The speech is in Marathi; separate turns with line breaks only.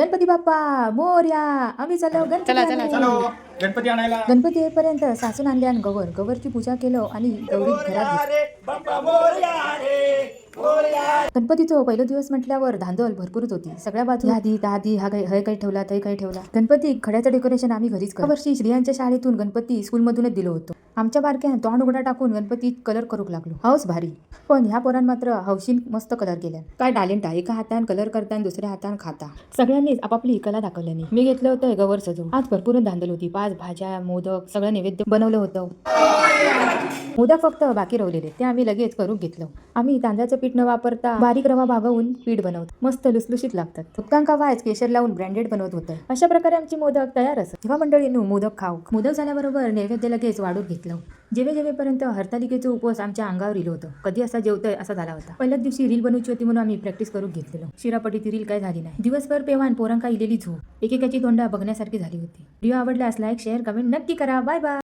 गणपती बाप्पा मोर्या आम्ही चाललो गणपती
चला, चला,
आणायला.
चला.
गणपती आणायला
गणपती येईपर्यंत सासून आणले आणि गवर गवरची पूजा केलं आणि गौरी घरात घेतली. गणपतीचं पहिलं दिवस म्हटल्यावर धांदल भरपूरच होती. सगळ्या बाजू आधी आधी हा काही हे काही ठेवला ते काही ठेवला. गणपती खड्याचं डेकोरेशन आम्ही घरीच करतो. वर्षी स्त्रियांच्या शाळेतून गणपती स्कूलमधूनच दिलं होतं. आमच्या बारक्या तोंड उघडा टाकून गणपती कलर करू लागलो. हाऊस भारी. पण ह्या पोरां मात्र हौशीन मस्त कलर केल्या. काय टॅलेंट आहे एका हातान कलर करता आणि दुसऱ्या हातान खाता. सगळ्यांनीच आपापली कला दाखवल्याने मी घेतलं होतं गवर सजवून. आज भरपूर धांदल होती. पाच भाज्या मोदक सगळं नैवेद्य बनवलं होतं. मोदक फक्त बाकी राहिलेले ते आम्ही लगेच करून घेतलं. आम्ही तांदळाचं पीठ न वापरता बारीक रवा भागवून पीठ बनवतो. मस्त लुसलुशीत लागतात. उत्कांका वायच केशर लावून ब्रँडेड बनवत होतं. अशा प्रकारे आमची मोदक तयार असत. तेव्हा मंडळींनो मोदक खाऊ. मोदक झाल्याबरोबर नैवेद्य लगेच वाढून घेतलं. जेवे जेवेपर्यंत हरतालिकेचं उपवास आमच्या अंगावर इलं होतं. कधी असा जेवतोय असा झाला होता. पहिल्याच दिवशी रील बनवची होती म्हणून आम्ही प्रॅक्टिस करून घेतलेलो. शिरापटी ती रील काय झाली नाही. दिवसभर पेवान पोरांका इलेली झोप. एकेकाची तोंडा बघण्यासारखी झाली होती. व्हिडिओ आवडल्यास लाईक शेअर कमेंट नक्की करा. Bye bye.